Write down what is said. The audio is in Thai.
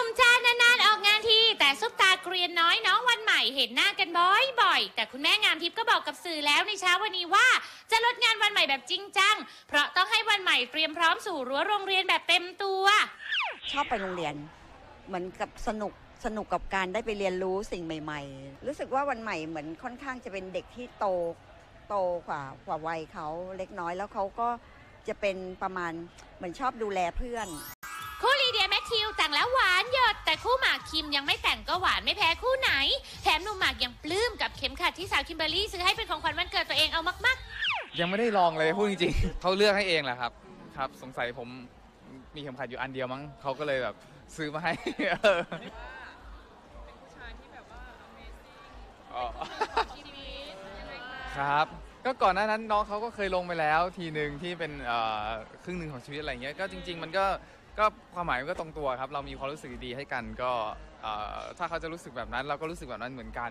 นุ่มจ้านานๆออกงานที แต่ซุปตาเกรียนน้อยน้องวันใหม่เห็นหน้ากันบ่อยๆ แต่คุณแม่งามทิพย์ก็บอกกับสื่อแล้วในเช้าวันนี้ว่า จะลดงานวันใหม่แบบจริงจัง เพราะต้องให้วันใหม่เตรียมพร้อมสู่รั้วโรงเรียนแบบเต็มตัว ชอบไปโรงเรียน เหมือนกับสนุกสนุกกับการได้ไปเรียนรู้สิ่งใหม่ ๆ รู้สึกว่าวันใหม่เหมือนค่อนข้างจะเป็นเด็กที่โตโตกว่ากว่าวัยเขาเล็กน้อยแล้วเขาก็จะเป็นประมาณเหมือนชอบดูแลเพื่อน คู่ลีเดียแมทธิวแต่งแล้วหวานหยด แต่คู่หมากคิมยังไม่แต่งก็หวานไม่แพ้คู่ไหน แถมหนุ่มหมากยังปลื้มกับเข็มขัดที่สาวคิมเบอร์รี่ซื้อให้เป็นของขวัญวันเกิดตัวเองเอามากๆยังไม่ได้ลองเลยพูดจริงๆ เขาเลือกให้เองแหละครับ ครับ สงสัยผมมีเข็มขัดอยู่อันเดียวมั้งเขาก็เลยแบบซื้อมาให้ เอออ๋อครับ ก็ก่อนหน้านั้นน้องเขาก็เคยลงไปแล้วทีหนึ่งที่เป็นเอ่อครึ่งหนึ่งของชีวิตอะไรเงี้ยก็จริง ๆ มันก็ ก็ความหมายมันก็ตรงตัวครับ เรามีความรู้สึกดีๆให้กันก็เอ่อถ้าเขาจะรู้สึกแบบนั้น เราก็รู้สึกแบบนั้นเหมือนกัน